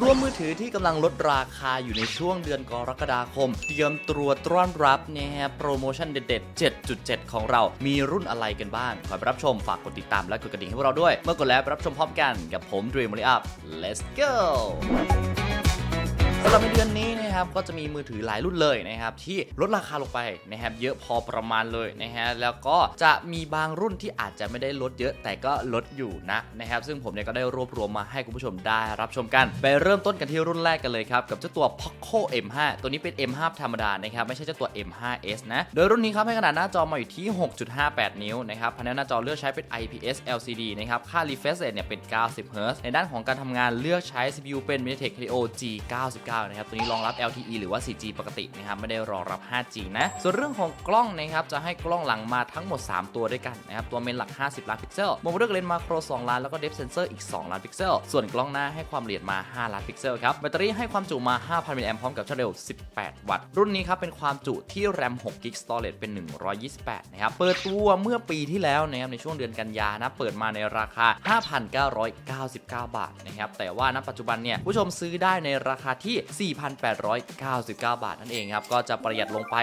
รวมมือถือที่กำลังลดราคาอยู่ในช่วงเดือนกรกฎาคม เตรียมตัวต้อนรับนะฮะโปรโมชั่นเด็ดๆ 7.7 ของเรา มีรุ่นอะไรกันบ้างขอไปรับชมฝากกดติดตามและกดกระดิ่งให้พวกเราด้วย เมื่อกดแล้วไปรับชมพร้อมกันกับผม Dream m o r i Up let's go สำหรับในเดือนนี้ นะครับก็จะมีมือถือหลายรุ่นเลยนะครับที่ลดราคาลงไปนะครับเยอะพอประมาณเลยนะฮะแล้วก็จะมีบางรุ่นที่อาจจะไม่ได้ลดเยอะแต่ก็ลดอยู่นะนะครับซึ่งผมเนี่ยก็ได้รวบรวมมาให้คุณผู้ชมได้รับชมกัน ไปเริ่มต้นกันที่รุ่นแรกกันเลยครับ กับเจ้าตัว Poco M5 ตัวนี้เป็น M5 ธรรมดานะครับไม่ใช่เจ้าตัว M5s นะโดยรุ่นนี้ครับให้ขนาดหน้าจอมาอยู่ที่ 6.58 นิ้วนะครับพานัลหน้าจอเลือกใช้เป็น IPS LCD นะครับค่า refresh rate เนี่ยเป็น 90 Hz ในด้านของการทำงานเลือกใช้ CPU เป็น MediaTek Helio G99 นะครับตัวนี้รองรับ LTE หรือว่า 4G ปกตินะครับไม่ได้รองรับ 5G นะส่วนเรื่องของกล้องนะครับจะให้กล้องหลังมาทั้งหมด 3 ตัวด้วยกันนะครับตัวเมนหลัก 50 ล้านพิกเซลโมโมเดลเลนส์มาโคร 2 ล้านแล้วก็เดฟเซนเซอร์อีก 2 ล้านพิกเซล ส่วนกล้องหน้าให้ความละเอียดมา 5 ล้านพิกเซลครับแบตเตอรี่ให้ความจุมา 5,000มิลลิแอมพร้อมกับชาร์จเร็ว 18 วัตต์ รุ่นนี้ครับเป็นความจุที่แรม6 g b storage เป็น 128 นะครับ เปิดตัวเมื่อปีที่แล้วนะครับในช่วงเดือนกันยานะ เปิดมาในราคา 5,999 บาทนะครับแต่ว่าณปัจจุบันเนี่ยผู้ชมซื้อได้ในราคาที่4,899 บาทนั่นเองครับก็จะประหยัดลงไป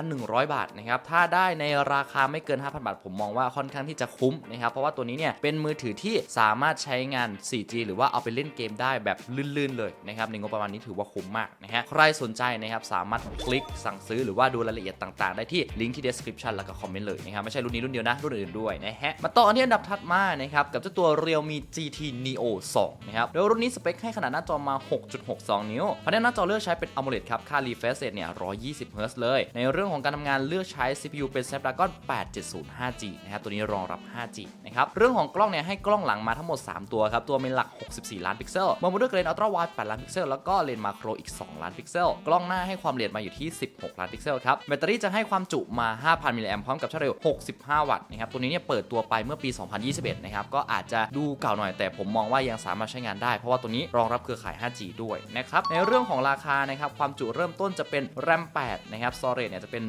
1,100 บาทนะครับถ้าได้ในราคาไม่เกิน 5,000 บาท ผมมองว่าค่อนข้างที่จะคุ้มนะครับเพราะว่าตัวนี้เนี่ยเป็นมือถือที่สามารถใช้งาน 4G หรือว่าเอาไปเล่นเกมได้แบบลื่นๆเลยนะครับในงบประมาณนี้ถือว่าคุ้มมากนะฮะใครสนใจนะครับสามารถคลิกสั่งซื้อหรือว่าดูรายละเอียดต่างๆ ได้ที่ลิงก์ที่ description แล้วก็คอมเมนต์เลยนะครับไม่ใช่รุ่นนี้รุ่นเดียวนะรุ่นอื่นด้วยนะฮะมาต่อกันที่อันดับถัดมานะครับกับเจ้าตัว Realme GT Neo 2นะครับโดยรุ่นนี้สเปคให้ขนาดหน้าจอมา 6.62 นิ้วพานัลหน้าจอเลือกใช้เป็น AMOLED ครับ ค่า refresh rate เนี่ย 120 Hz เลย ในเรื่องของการทำงานเลือกใช้ CPU เป็น Snapdragon 870 5G นะครับ ตัวนี้รองรับ 5G นะครับ เรื่องของกล้องเนี่ย ให้กล้องหลังมาทั้งหมด 3 ตัวครับ ตัวเมนหลัก 64 ล้านพิกเซลมาบนด้วยเลนส์อัลตร้าไวด์8ล้านพิกเซล แล้วก็เลนส์มาโครอีก 2 ล้านพิกเซล กล้องหน้าให้ความละเอียดมาอยู่ที่ 16 ล้านพิกเซลครับ แบตเตอรี่จะให้ความจุมา 5,000มิลลิแอมพร้อมกับชาร์จเร็ว 65 วัตต์นะครับ ตัวนี้เนี่ยเปิดตัวไปเมื่อปี 2021 นะครับ ก็อาจจะดูเก่าหน่อยแต่ผมมองว่ายังสามารถใช้งานได้ เพราะว่าตัวนี้รองรับเครือข่าย 5G ด้วยนะครับในเรื่องของราคานะครับความจุเริ่มต้นจะเป็น RAM 8นะครับ Storage เนี่ยจะเป็น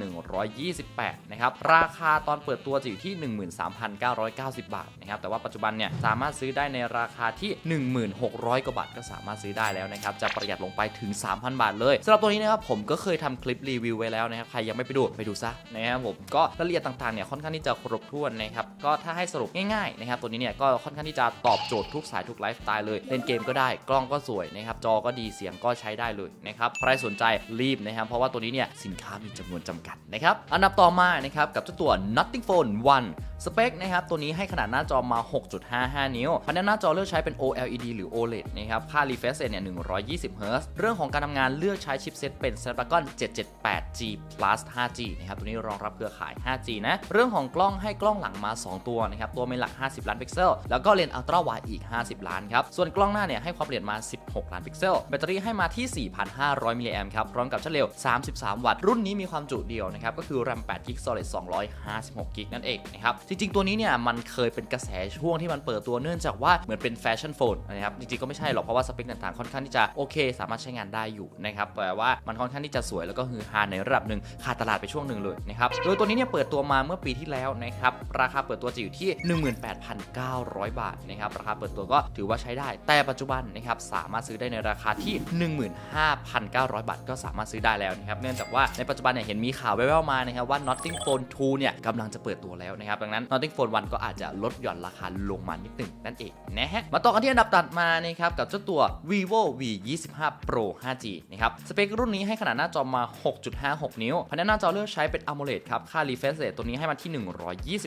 128 นะครับ ราคาตอนเปิดตัวจะอยู่ที่ 13,990 บาทนะครับ แต่ว่าปัจจุบันเนี่ยสามารถซื้อได้ในราคาที่ 1,600 กว่าบาทก็สามารถซื้อได้แล้วนะครับ จะประหยัดลงไปถึง 3,000 บาทเลยสำหรับตัวนี้นะครับผมก็เคยทำคลิปรีวิวไว้แล้วนะครับ ใครยังไม่ไปดูไปดูซะนะครับผมก็รายละเอียดต่างๆเนี่ยค่อนข้างที่จะครบถ้วนนะครับ ก็ถ้าให้สรุปง่ายๆนะครับตัวนี้เนี่ยก็ค่อนข้างที่จะตอบโจทย์ทุกสายทุกไลฟ์สไตล์เลยเล่นเกมก็ได้กล้องก็สวยนะครับจอก็ดีเสียงก็ใช้ได้เลยนะครับใครสนใจรีบนะครับ เพราะว่าตัวนี้เนี่ยสินค้ามีจำนวนจำกัดนะครับอันดับต่อมานะครับกับเจ้าตัว Nothing Phone 1สเปคนะครับตัวนี้ให้ขนาดหน้าจอมา 6.55 นิ้วพานัลหน้าจอเลือกใช้เป็น OLED หรือ OLED นะครับค่า refresh rate เนี่ย120 Hz เรื่องของการทำงานเลือกใช้ชิปเซตเป็น Snapdragon 778G Plus 5G นะครับตัวนี้รองรับเครือข่าย 5G นะเรื่องของกล้องให้กล้องหลังมา 2 ตัวนะครับตัวเมนหลัก 50 ล้านพิกเซล แล้วก็เลนส์อัลตร้าไวอีก 50 ล้านครับส่วนกล้องหน้าเนี่ยให้ความละเอียดมา 16 ล้านพิกเซล แบตเตอรี่ให้มาที่ 4,500มิลลิแอมครับพร้อมกับชาร์เร็ว 33 วัตต์ รุ่นนี้มีความจุเดียวนะครับก็คือ RAM 8 g b Storage 256 g b นั่นเองนะครับจริง ๆ ตัวนี้เนี่ยมันเคยเป็นกระแสช่วงที่มันเปิดตัวเนื่องจากว่าเหมือนเป็นแฟชั่นโฟนนะครับจริงๆก็ไม่ใช่หรอกเพราะว่าสเปคต่างๆค่อนข้างที่จะโอเค สามารถใช้งานได้อยู่นะครับแต่ว่ามันค่อนข้างที่จะสวยแล้วก็ฮือฮาในระดับหนึ่งขาดตลาดไปช่วงหนึ่งเลยนะครับโดยตัวนี้เนี่ยเปิดตัวมาเมื่อปีที่แล้วนะครับราคาเปิดตัวจะอยู่ที่ 18,900 บาทนะครับราคาเปิดตัวก็ถือว่าใช้ได้แต่ปัจจุบันนะครับสามารถซื้อได้ในราคาที่1,900 บาทก็สามารถซื้อได้แล้วนะครับเนื่องจากว่าในปัจจุบันเนี่ยเห็นมีข่าวแว่วๆมานะครับว่า Notting Phone 2เนี่ยกำลังจะเปิดตัวแล้วนะครับดังนั้น Notting Phone 1 ก็อาจจะลดหย่อนราคาลงมานิดหนึ่งนั่นเองนะฮะมาต่อกันที่อันดับตัดมานะครับกับเจ้าตัว vivo v 25 pro 5g นะครับสเปครุ่นนี้ให้ขนาดหน้าจอมา 6.56 นิ้วพานัลหน้าจอเลือกใช้เป็น AMOLED ครับค่า refresh rate ตัวนี้ให้มาที่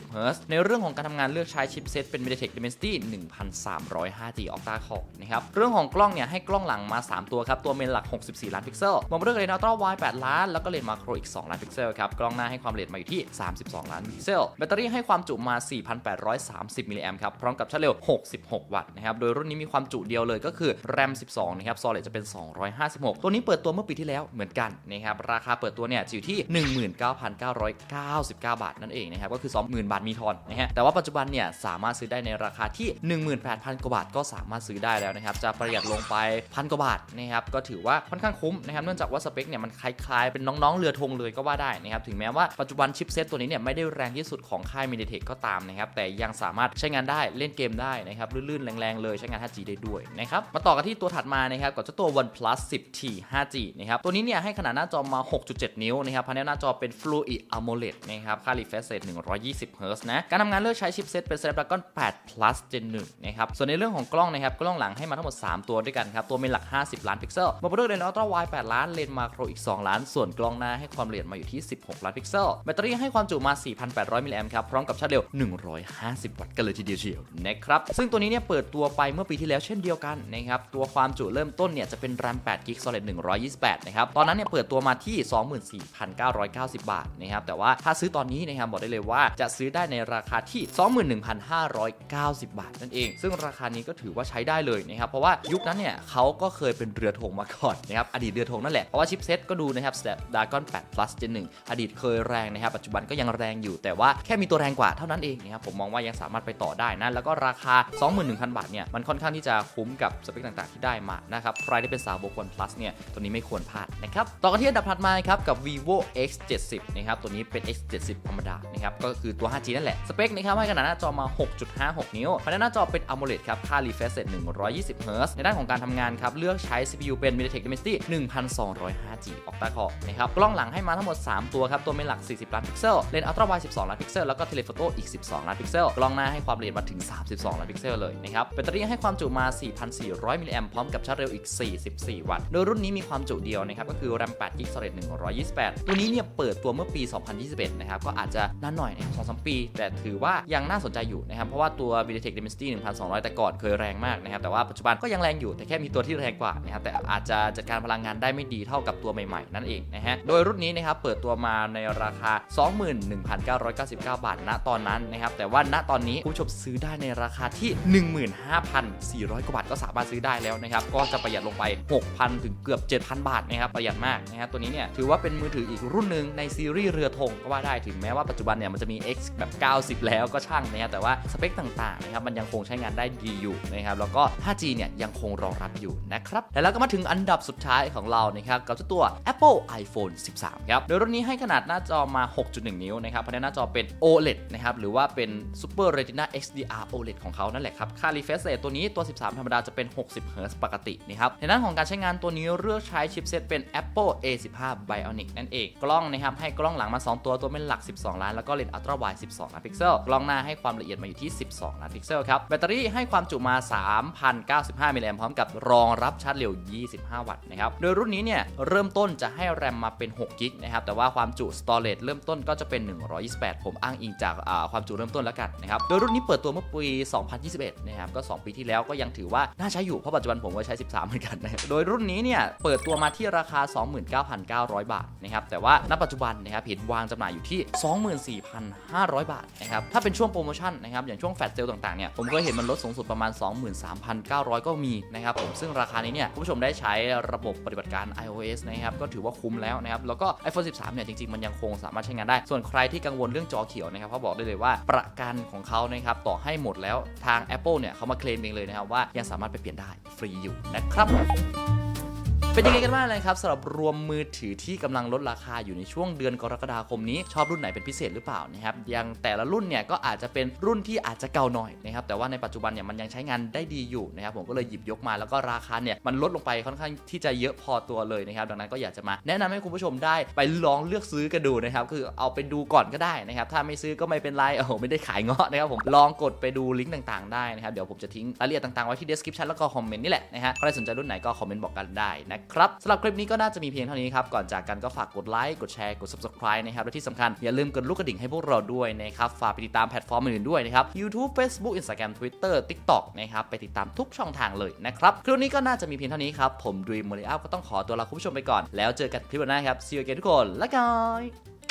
120 Hz ในเรื่องของการทำงานเลือกใช้ชิปเซตเป็น MediaTek Dimensity 1300 5G Octa Core นะครับเรื่องของกล้องเนี่ยให้กล้องหลังมา 3 ตัวครับตัวเมนหลัก 64ล้านพิกเซลมองไปด้วยเลนส์อัลตร้าไวด์8ล้าน แล้วก็เลนส์มาโครอีก 2 ล้านพิกเซลครับ กล้องหน้าให้ความละเอียดมาอยู่ที่ 32 ล้านพิกเซล แบตเตอรี่ให้ความจุมา 4,830 มิลลิแอมป์ครับ พร้อมกับชาร์จเร็ว 66 วัตต์นะครับ โดยรุ่นนี้มีความจุเดียวเลยก็คือ RAM 12 นะครับ Storage จะเป็น 256 ตัวนี้เปิดตัวเมื่อปีที่แล้วเหมือนกันนะครับ ราคาเปิดตัวเนี่ยอยู่ที่ 19,999 บาทนั่นเองนะครับ ก็คือ 20,000 บาทมีทอนนะฮะ แต่ว่าปัจจุบันเนี่ยสามารถซื้อได้ในราคาที่ 18,000 กว่าบาทก็สามารถซื้อได้แล้วนะครับ จะประหยัดลงไปพันกว่าบาทนะครับ ก็ถือว่าค่อนข้างคุคุ้มนะครับเนื่องจากว่าสเปคเนี่ยมันคล้ายๆเป็นน้องๆเรือธงเลยก็ว่าได้นะครับถึงแม้ว่าปัจจุบันชิปเซตตัวนี้เนี่ยไม่ได้แรงที่สุดของค่าย MediaTek ก็ตามนะครับแต่ยังสามารถใช้งานได้เล่นเกมได้นะครับลื่นๆแรงๆเลยใช้งาน 5G ได้ด้วยนะครับมาต่อกันที่ตัวถัดมานะครับกับเจ้าตัว OnePlus 10T 5G นะครับตัวนี้เนี่ยให้ขนาดหน้าจอมา 6.7 นิ้วนะครับพาเนลหน้าจอเป็น Fluid AMOLED นะครับค่า refresh rate 120 Hz นะการทำงานเลือกใช้ชิปเซตเป็น Snapdragon 8 Plus Gen 1นะครับส่วนในเรื่องของกล้องนะครับกล้องหลังให้มาทั้งหมด 3 ตัวด้วยกันครับตัวเมนหลัก 50 ล้านพิกเซลมาประกอบด้วยเลนส์อัลตร้าไวด์8ล้าน เลนส์มาโครอีก 2 ล้าน ส่วนกล้องหน้าให้ความละเอียดมาอยู่ที่ 16 ล้านพิกเซล แบตเตอรี่ให้ความจุมา 4,800 มิลลิแอมป์ครับ พร้อมกับชาร์จเร็ว 150 วัตต์กันเลยทีเดียวเชียวนะครับ ซึ่งตัวนี้เนี่ยเปิดตัวไปเมื่อปีที่แล้วเช่นเดียวกันนะครับ ตัวความจุเริ่มต้นเนี่ยจะเป็น RAM 8 GB Solid 128 นะครับ ตอนนั้นเนี่ยเปิดตัวมาที่ 24,990 บาทนะครับ แต่ว่าถ้าซื้อตอนนี้นะครับบอกได้เลยว่าจะซื้อได้ในราคาที่ 21,590 บาทนั่นเอง ซึ่งราคานี้ก็ถือว่าใช้ได้เลยนะครับ เพราะว่ายุคนั้นเนี่ยเขาก็เคยเป็นเรือธงมาก่อนนะครับอดีตเรือธงนั่นแหละ เพราะว่าชิปเซ็ตก็ดูนะครับ Snapdragon 8 Plus Gen 1อดีตเคยแรงนะครับ ปัจจุบันก็ยังแรงอยู่ แต่ว่าแค่มีตัวแรงกว่าเท่านั้นเองนะครับ ผมมองว่ายังสามารถไปต่อได้นะ แล้วก็ราคา 21,000 บาทเนี่ย มันค่อนข้างที่จะคุ้มกับสเปคต่างๆ ที่ได้มานะครับ ใครที่เป็นสาวบก OnePlus เนี่ย ตัวนี้ไม่ควรพลาดนะครับ ต่อกันที่อันดับถัดมาครับกับ vivo X70 นะครับ ตัวนี้เป็น X70 ธรรมดา นะครับ ก็คือตัว 5G นั่นแหละสเปคนะครับให้ขนาดหน้าจอมา 6.56 นิ้วภายในหน้าจอเป็น AMOLED ครับค่า refresh rate 120 Hz ในด้านของการทำงานครับเลือกใช้ CPU เป็น MediaTek Dimensity 1205G octa core นะครับกล้องหลังให้มาทั้งหมด 3 ตัวครับ ตัวเมนหลัก 40 ล้านพิกเซล เลนส์อัลตร้าไวด์12 ล้านพิกเซล แล้วก็เทเลโฟโต้อีก 12 ล้านพิกเซล กล้องหน้าให้ความละเอียดมาถึง 32 ล้านพิกเซลเลยนะครับ แบตเตอรี่ให้ความจุมา 4,400 มิลลิแอมพร้อมกับชาร์จเร็วอีก 44 วัตต์ โดยรุ่นนี้มีความจุเดียวนะครับ ก็คือ RAM 8 GB Solid 128 ตัวนี้เนี่ยเปิดตัวเมื่อปี 2021 นะครับ ก็อาจจะนานหน่อยนะ2-3 ปี แต่ถือว่ายังน่าสนใจอยู่นะครับ เพราะว่าตัว MediaTek Dimensity 1200 แต่ก่อนเคยแรงมากนะครับ แต่ว่าปัจจุบันก็ยังแรงอยู่ แต่แค่มีตัวที่แรงกว่านะครับ แต่อาจจะจัดการพลังงานได้ไม่ดีเท่ากับตัวใหม่ๆ นั่นเองนะฮะ โดยรุ่นนี้นะครับเปิดตัวมาในราคา 21,999 บาทณตอนนั้นนะครับ แต่ว่าณตอนนี้คุณผู้ชมซื้อได้ในราคาที่ 15,400 กว่าบาทก็สามารถซื้อได้แล้วนะครับ ก็จะประหยัดลงไป 6,000 ถึงเกือบ 7,000 บาทนะครับ ประหยัดมากนะครับตัวนี้เนี่ยถือว่าเป็นมือถืออีกรุ่นหนึ่งในซีรีส์เรือธงก็ว่าได้ถึงแม้ว่าปัจจุบันเนี่ยมันจะมี X แบบ 90 แล้วก็ช่างนะครับแต่ว่าสเปคต่างๆนะครับมันยังคงใช้งานได้ดีอยู่นะครับแล้วก็ 5G เนี่ยยังคงรองรับอยู่นะครับแล้วก็มาถึงอันดับสุดท้ายของเรานะครับกับเจ้าตัว Apple iPhone 13 ครับ โดยรุ่นนี้ให้ขนาดหน้าจอมา 6.1 นิ้วนะครับภายในหน้าจอเป็น OLED นะครับหรือว่าเป็น Super Retina XDR OLED ของเขานั่นแหละครับค่า refresh rate ตัวนี้ตัว 13 ธรรมดาจะเป็น 60 Hz ปกตินะครับในด้านของการใช้งานตัวนี้เลือกใช้ชิปเซตเป็น Apple A15 Bionic นั่นเองกล้องนะครับให้กล้องหลังมา 2 ตัวตัวเป็นหลัก 12 ล้าน แล้วก็เลนส์อัลตร้าไวด์12 ล้านพิกเซลกล้องหน้าให้ความละเอียดมาอยู่ที่ 12 ล้านพิกเซลครับแบตเตอรี่ให้ความจุมา 3,095มิลลิแอมพร้อมกับรองรับชาร์จเร็ว 25 วัตต์นะครับโดยรุ่นนี้เนี่ยเริ่มต้นจะให้แรมมาเป็น6กิกนะครับแต่ว่าความจุ storage เริ่มต้นก็จะเป็น 128 ผมอ้างอิงจากความจุเริ่มต้นแล้วกันนะครับโดยรุ่นนี้เปิดตัวเมื่อปี 2021 นะครับก็ 2 ปีที่แล้วก็ยังถือว่าน่าใช้อยู่เพราะปัจจุบันผมก็ใช้ 13 เหมือนกันนะโดยรุ่นนี้เนี่ยเปิดตัวมาที่ราคา 29,900 บาทนะครับแต่ว่าณปัจจุบันนะครับเห็นวางจำหน่ายอยู่ที่ 24,500 บาทนะครับถ้าเป็นช่วงโปรโมชั่นนะครับอย่างช่วงแฟลชเซลต่างๆเนี่ยผมก็เห็นมันลดสูงสุดประมาณ 23,900 ก็มีนะครับผมซึ่งราคานี้เนี่ยผู้ชมได้ใช้ระบบปฏิบัติการ iOS นะครับก็ถือว่าคุ้มแล้วนะครับแล้วก็ iPhone 13 เนี่ยจริงๆ มันยังคงสามารถใช้งานได้ ส่วนใครที่กังวลเรื่องจอเขียวนะครับเขาบอกได้เลยว่าประกันของเขานะครับต่อให้หมดแล้วทาง Apple เนี่ยเขามาเคลมเองเลยนะครับว่ายังสามารถไปเปลี่ยนได้ฟรีอยู่นะครับ เป็นยังไงกันบ้างเลยครับสำหรับรวมมือถือที่กำลังลดราคาอยู่ในช่วงเดือนกรกฎาคมนี้ชอบรุ่นไหนเป็นพิเศษหรือเปล่านะครับยังแต่ละรุ่นเนี่ยก็อาจจะเป็นรุ่นที่อาจจะเก่าหน่อยนะครับแต่ว่าในปัจจุบันเนี่ยมันยังใช้งานได้ดีอยู่นะครับผมก็เลยหยิบยกมาแล้วก็ราคาเนี่ยมันลดลงไปค่อนข้างที่จะเยอะพอตัวเลยนะครับดังนั้นก็อยากจะมาแนะนำให้คุณผู้ชมได้ไปลองเลือกซื้อกันดูนะครับคือเอาไปดูก่อนก็ได้นะครับถ้าไม่ซื้อก็ไม่เป็นไรโอ้โหไม่ได้ขายเงาะนะครับผมลองกดไปดูลิงก์ต่างๆได้นะครับเดี๋ยวผมจะทิ้งรายละเอียดต่างๆไว้ที่ description แล้วก็คอมเมนต์นี่แหละนะฮะใครสนใจรุ่นไหนก็คอมเมนต์บอกกันได้นะครับสำหรับคลิปนี้ก็น่าจะมีเพียงเท่านี้ครับ ก่อนจากกันก็ฝากกดไลค์กดแชร์กด subscribe นะครับ และที่สำคัญอย่าลืมกดลูกกระดิ่งให้พวกเราด้วยนะครับฝากไปติดตามแพลตฟอร์มอื่นๆด้วยนะครับ YouTube Facebook Instagram Twitter TikTok นะครับไปติดตามทุกช่องทางเลยนะครับคลิปนี้ก็น่าจะมีเพียงเท่านี้ครับผมดรีมโมริอัลก็ต้องขอตัวลาคุณผู้ชมไปก่อนแล้วเจอกันคลิปหน้าครับ see you again ทุกคนและกัน